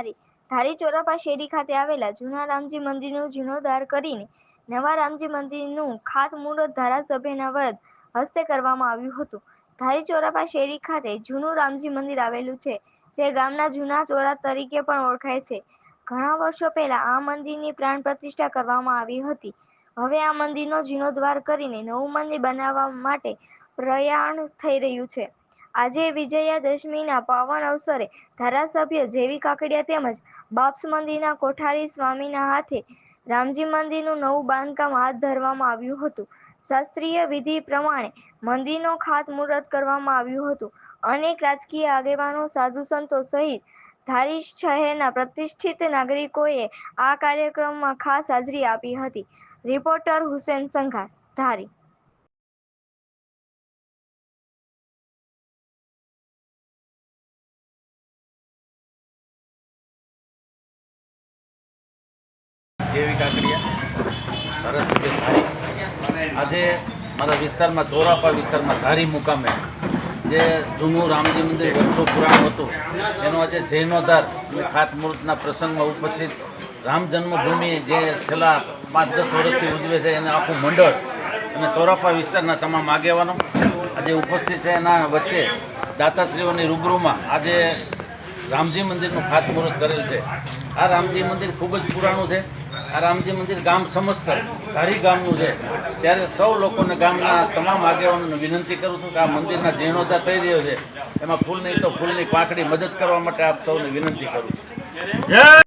ધારી ધારી ચોરાપા શેરી ખાતે આવેલા જૂના રામજી મંદિરનો જીર્ણોદ્ધાર કરીને નવા રામજી મંદિરનું ખાતમુહૂર્ત ધારાસભ્યના વરદ હસ્તે કરવામાં આવ્યું હતું. ધારી ચોરાપા શેરી ખાતે જૂનું રામજી મંદિર આવેલું છે, જે ગામના જૂના ચોરા તરીકે પણ ઓળખાય છે. ઘણા વર્ષો પહેલા આ મંદિરની પ્રાણ પ્રતિષ્ઠા કરવામાં આવી હતી. હવે આ મંદિરનો જીર્ણોદ્ધાર કરીને નવું મંદિર બનાવવા માટે પ્રયાણ થઈ રહ્યું છે. આજે વિજયાદશમીના પાવન અવસરે ધારાસભ્ય જેવી કાકડિયા તેમજ બાપ્સ મંદિરના કોઠારી સ્વામીના હાથે રામજી મંદિરનું નવું બાંધકામ હાથ ધરવામાં આવ્યું હતું. શાસ્ત્રીય વિધિ પ્રમાણે મંદિરનો ખાતમુહૂર્ત કરવામાં આવ્યું હતું. અનેક રાજકીય આગેવાનો, સાધુ સંતો સહિત ધારી શહેરના પ્રતિષ્ઠિત નાગરિકોએ આ કાર્યક્રમમાં ખાસ હાજરી આપી હતી. રિપોર્ટર હુસેન સંઘાર ધારી જેવી કાકડિયા ધારાસભ્ય ધારી. આજે મારા વિસ્તારમાં ચોરાપા વિસ્તારમાં ધારી મુકામે જે જૂનું રામજી મંદિર વર્ષો પુરાણું હતું, એનો આજે જૈનોધાર અને ખાતમુહૂર્તના પ્રસંગમાં ઉપસ્થિત રામ જન્મભૂમિ જે છેલ્લા પાંચ દસ વર્ષથી ઉજવે છે એને આખું મંડળ અને ચોરાપા વિસ્તારના તમામ આગેવાનો આજે ઉપસ્થિત છે. એના વચ્ચે દાતાશ્રીઓની રૂબરૂમાં આજે રામજી મંદિરનું ખાતમુહૂર્ત કરેલ છે. આ રામજી મંદિર ખૂબ જ પુરાણું છે. આ રામજી મંદિર ગામ સમસ્ત ધારી ગામનું છે. ત્યારે સૌ લોકોને ગામના તમામ આગેવાનોને વિનંતી કરું છું કે આ મંદિરના જીર્ણોદ્ધાર થઈ રહ્યો છે. એમાં ફૂલ નહીં તો ફૂલની પાંખડી મદદ કરવા માટે આપ સૌને વિનંતી કરું છું.